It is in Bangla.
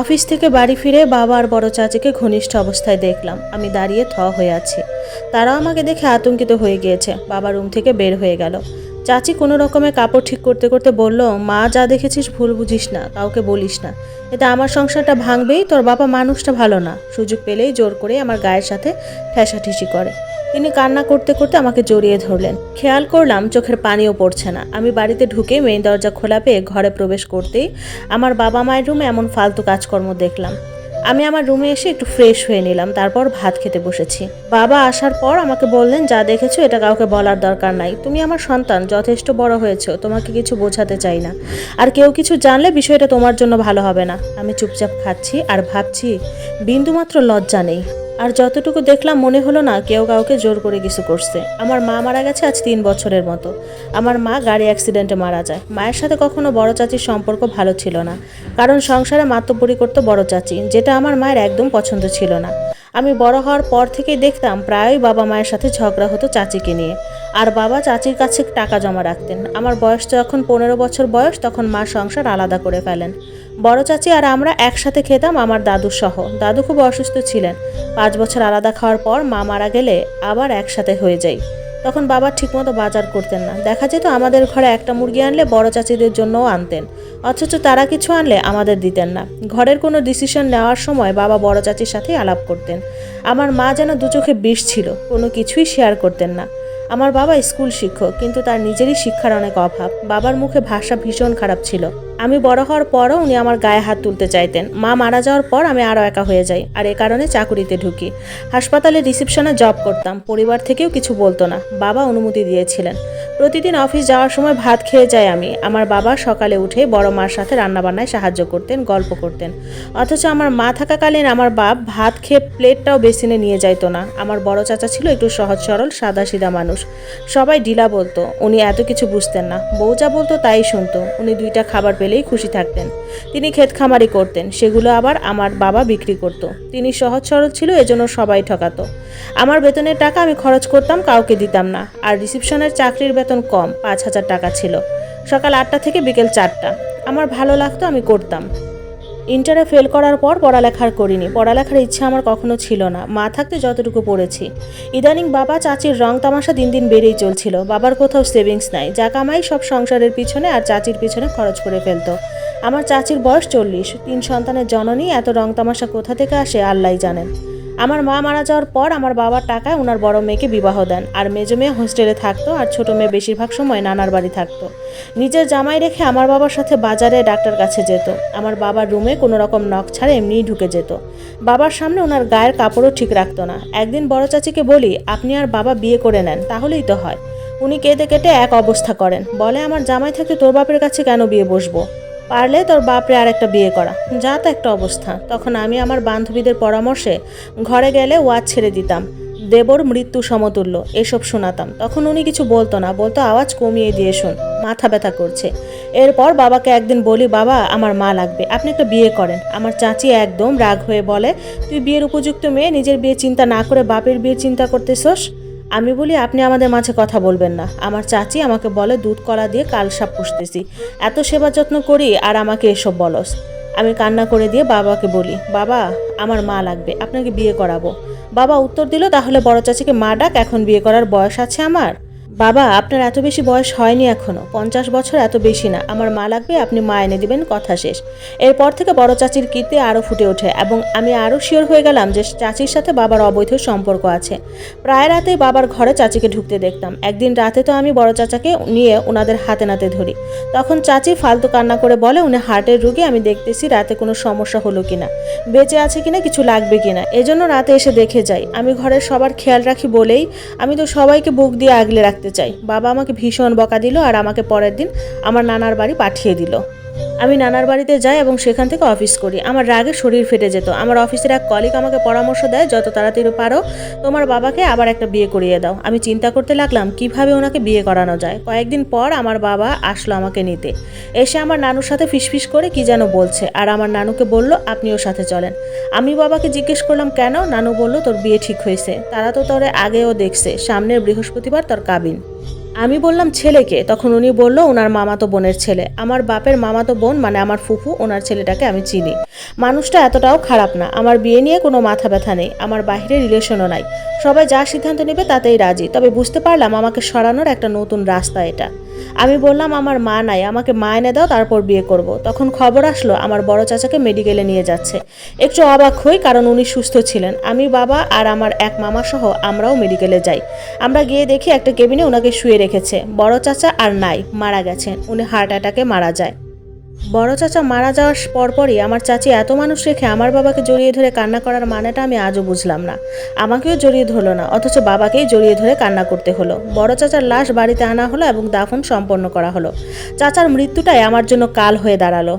অফিস থেকে বাড়ি ফিরে বাবা আর বড় চাচিকে ঘনিষ্ঠ অবস্থায় দেখলাম। আমি দাঁড়িয়ে থ হয়ে আছি। তারাও আমাকে দেখে আতঙ্কিত হয়ে গিয়েছে। বাবা রুম থেকে বের হয়ে গেল। চাচি কোনো রকমে কাপড় ঠিক করতে করতে বলল, মা, যা দেখেছিস ভুল বুঝিস না, কাউকে বলিস না। এতে আমার সংসারটা ভাঙবেই, তোর বাবা মানুষটা ভালো না। সুযোগ পেলেই জোর করে আমার গায়ের সাথে ঠেসাঠেসি করে। তিনি কান্না করতে করতে আমাকে জড়িয়ে ধরলেন। খেয়াল করলাম চোখের পানিও পড়ছে না। আমি বাড়িতে ঢুকে মেইন দরজা খোলা পেয়ে ঘরে প্রবেশ করতেই আমার বাবা মায়ের রুমে এমন ফালতু কাজকর্ম দেখলাম। আমি আমার রুমে এসে একটু ফ্রেশ হয়ে নিলাম, তারপর ভাত খেতে বসেছি। বাবা আসার পর আমাকে বললেন, যা দেখেছ, এটা কাউকে বলার দরকার নাই। তুমি আমার সন্তান, যথেষ্ট বড় হয়েছো, তোমাকে কিছু বোঝাতে চাই না। আর কেউ কিছু জানলে বিষয়টা তোমার জন্য ভালো হবে না। আমি চুপচাপ খাচ্ছি আর ভাবছি, বিন্দুমাত্র লজ্জা নেই। আর যতটুকু দেখলাম মনে হলো না কেউ কাউকে জোর করে কিছু করছে। আমার মা মারা গেছে আজ তিন বছরের মতো। আমার মা গাড়ি অ্যাক্সিডেন্টে মারা যায়। মায়ের সাথে কখনো বড় চাচির সম্পর্ক ভালো ছিল না। কারণ সংসারে মাতব্বরি করতো বড় চাচি, যেটা আমার মায়ের একদম পছন্দ ছিল না। আমি বড় হওয়ার পর থেকেই দেখতাম প্রায়ই বাবা মায়ের সাথে ঝগড়া হতো চাচিকে নিয়ে। আর বাবা চাচির কাছে টাকা জমা রাখতেন। আমার বয়স যখন পনেরো বছর বয়স, তখন মা সংসার আলাদা করে ফেলেন। বড় চাচি আর আমরা একসাথে খেতাম আমার দাদু সহ। দাদু খুব অসুস্থ ছিলেন। পাঁচ বছর আলাদা খাওয়ার পর মা মারা গেলে আবার একসাথে হয়ে যাই। তখন বাবা ঠিকমতো বাজার করতেন না। দেখা যেত আমাদের ঘরে একটা মুরগি আনলে বড় চাচিদের জন্যও আনতেন। অথচ তারা কিছু আনলে আমাদের দিতেন না। ঘরের কোনো ডিসিশন নেওয়ার সময় বাবা বড় চাচির সাথেই আলাপ করতেন। আমার মা যেন দু চোখে বিষ ছিল, কোনো কিছুই শেয়ার করতেন না। আমার বাবা স্কুল শিক্ষক, কিন্তু তার নিজেরই শিক্ষার অনেক অভাব। বাবার মুখে ভাষা ভীষণ খারাপ ছিল। আমি বড় হওয়ার পরও উনি আমার গায়ে হাত তুলতে চাইতেন। মা মারা যাওয়ার পর আমি আরও একা হয়ে যাই, আর এ কারণে চাকুরিতে ঢুকি। হাসপাতালে রিসেপশনে জব করতাম, পরিবার থেকেও কিছু বলতো না। বাবা অনুমতি দিয়েছিলেন। প্রতিদিন অফিস যাওয়ার সময় ভাত খেয়ে যাই আমি। আমার বাবা সকালে উঠে বড় মার সাথে রান্নাবান্নায় সাহায্য করতেন, গল্প করতেন। অথচ আমার মা থাকাকালীন আমার বাপ ভাত খেয়ে প্লেটটাও বেসিনে নিয়ে যাইতো না। আমার বড় চাচা ছিল একটু সহজ সরল সাদা সিধা মানুষ। সবাই ডিলা বলতো, উনি এত কিছু বুঝতেন না। বউ যা বলতো তাই শুনতো। উনি দুইটা খাবার পেলেই খুশি থাকতেন। তিনি ক্ষেত খামারি করতেন, সেগুলো আবার আমার বাবা বিক্রি করত। তিনি সহজ সরল ছিল, এজন্য সবাই ঠকাত। আমার বেতনের টাকা আমি খরচ করতাম, কাউকে দিতাম না। আর রিসিপশনের চাকরির বেতন কম, পাঁচ হাজার টাকা ছিল। সকাল আটটা থেকে বিকেল চারটা। আমার ভালো লাগতো, আমি করতাম। ইন্টারে ফেল করার পর পড়ালেখার করিনি। পড়ালেখার ইচ্ছা আমার কখনো ছিল না। মা থাকতে যতটুকু পড়েছি। ইদানিং বাবা চাচির রং তামাশা দিন দিন বেড়েই চলছিল। বাবার কোথাও সেভিংস নাই। যা কামাই সব সংসারের পিছনে আর চাচির পিছনে খরচ করে ফেলতো। আমার চাচির বয়স চল্লিশ। তিন সন্তানের জননী, এত রং তামাশা কোথা থেকে আসে আল্লাহ জানেন। আমার মা মারা যাওয়ার পর আমার বাবার টাকায় ওনার বড় মেয়েকে বিবাহ দেন। আর মেজো মেয়ে হোস্টেলে থাকতো আর ছোট মেয়ে বেশিরভাগ সময় নানার বাড়ি থাকতো। নিজের জামাই রেখে আমার বাবার সাথে বাজারে ডাক্তার কাছে যেত। আমার বাবার রুমে কোনো রকম নখ ছাড়া এমনিই ঢুকে যেত। বাবার সামনে ওনার গায়ের কাপড়ও ঠিক রাখতো না। একদিন বড় চাচিকে বলি, আপনি আর বাবা বিয়ে করে নেন, তাহলেই তো হয়। উনি কেটে কেটে এক অবস্থা করেন। বলে, আমার জামাই থাকতে তোর বাপের কাছে কেন বিয়ে বসবো? পারলে তোর বাপরে আর একটা বিয়ে করা। যা তো একটা অবস্থা। তখন আমি আমার বান্ধবীদের পরামর্শে ঘরে গেলে ওয়াজ ছেড়ে দিতাম। দেবর মৃত্যু সমতুল্য, এসব শোনাতাম। তখন উনি কিছু বলতো না, বলতো আওয়াজ কমিয়ে দিয়ে শোন, মাথা ব্যথা করছে। এরপর বাবাকে একদিন বলি, বাবা, আমার মা লাগবে, আপনি একটা বিয়ে করেন। আমার চাচি একদম রাগ হয়ে বলে, তুই বিয়ের উপযুক্ত মেয়ে, নিজের বিয়ে চিন্তা না করে বাপের বিয়ের চিন্তা করতেছস? আমি বলি, আপনি আমাদের মাঝে কথা বলবেন না। আমার চাচি আমাকে বলে, দুধ কলা দিয়ে কাল সাপ পুষতেছি। এত সেবা যত্ন করি, আর আমাকে এসব বলস। আমি কান্না করে দিয়ে বাবাকে বলি, বাবা, আমার মা লাগবে, আপনাকে বিয়ে করাবো। বাবা উত্তর দিল, তাহলে বড় চাচিকে মা ডাক, এখন বিয়ে করার বয়স আছে আমার। বাবা, আপনার এত বেশি বয়স হয়নি এখনও। পঞ্চাশ বছর এত বেশি না। আমার মা লাগবে, আপনি মা এনে দিবেন, কথা শেষ। এরপর থেকে বড় চাচির কীর্তি আরও ফুটে ওঠে এবং আমি আরও শিওর হয়ে গেলাম যে চাচির সাথে বাবার অবৈধ সম্পর্ক আছে। প্রায় রাতে বাবার ঘরে চাচিকে ঢুকতে দেখতাম। একদিন রাতে তো আমি বড় চাচাকে নিয়ে ওনাদের হাতে নাতে ধরি। তখন চাচি ফালতু কান্না করে বলে, উনি হার্টের রুগী, আমি দেখতেছি রাতে কোনো সমস্যা হলো কিনা? বেঁচে আছে কিনা, কিছু লাগবে কিনা? এজন্য রাতে এসে দেখে যাই। আমি ঘরের সবার খেয়াল রাখি বলেই আমি তো সবাইকে বুক দিয়ে আগলে রাখতে চাই। বাবা আমাকে ভীষণ বকা দিল আর আমাকে পরের দিন আমার নানার বাড়ি পাঠিয়ে দিল। আমি নানার বাড়িতে যাই এবং সেখান থেকে অফিস করি। আমার রাগে শরীর ফেটে যেত। আমার অফিসের এক কলিগ আমাকে পরামর্শ দেয়, যত তাড়াতাড়ি পারো, তোমার বাবাকে আবার একটা বিয়ে করিয়ে দাও। আমি চিন্তা করতে লাগলাম, কীভাবে ওনাকে বিয়ে করানো যায়? কয়েকদিন পর আমার বাবা আসলো আমাকে নিতে। এসে আমার নানুর সাথে ফিসফিস করে কি যেন বলছে, আর আমার নানুকে বলল, আপনিও সাথে চলেন। আমি বাবাকে জিজ্ঞেস করলাম, কেন? নানু বলল, তোর বিয়ে ঠিক হয়েছে। তারা তো তোরে আগেও দেখছে, সামনের বৃহস্পতিবার তোর কাবিন। আমি বললাম ছেলেকে, তখন উনি বলল, ওনার মামাতো বোনের ছেলে। আমার বাপের মামাতো বোন মানে আমার ফুফু, ওনার ছেলেটাকে আমি চিনি। মানুষটা এতটাও খারাপ না। আমার বিয়ে নিয়ে কোনো মাথা ব্যথা নেই। আমার বাহিরে রিলেশনও নাই। সবাই যা সিদ্ধান্ত নেবে তাতেই রাজি। তবে বুঝতে পারলাম আমাকে সরানোর একটা নতুন রাস্তা এটা। আমি বললাম, আমার মা নাই, আমাকে মা এনে দাও, তারপর বিয়ে করব। তখন খবর আসলো, আমার বড় চাচাকে মেডিকেলে নিয়ে যাচ্ছে। একটু অবাক হই, কারণ উনি সুস্থ ছিলেন। আমি বাবা আর আমার এক মামা সহ আমরাও মেডিকেলে যাই। আমরা গিয়ে দেখি একটা কেবিনে ওনাকে শুয়ে রেখেছে। বড় চাচা আর নাই, মারা গেছেন। উনি হার্ট অ্যাটাকে মারা যায়। বড় চাচা মারা যাওয়ার পরপরই আমার চাচি এত মানুষ রেখে আমার বাবাকে জড়িয়ে ধরে কান্না করার মানেটা আমি আজও বুঝলাম না। আমাকেও জড়িয়ে ধরলো না, অথচ বাবাকেই জড়িয়ে ধরে কান্না করতে হলো। বড় চাচার লাশ বাড়িতে আনা হলো এবং দাফন সম্পন্ন করা হলো। চাচার মৃত্যুটাই আমার জন্য কাল হয়ে দাঁড়াল।